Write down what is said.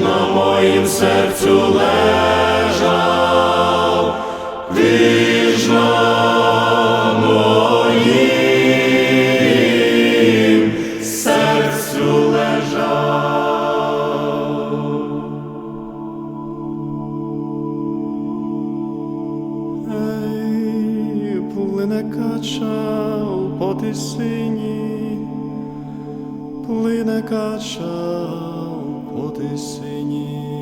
На моїм серцю лежав, на моїм серцю лежав. Ей, плине кача у потисині, плине кача о ти синій.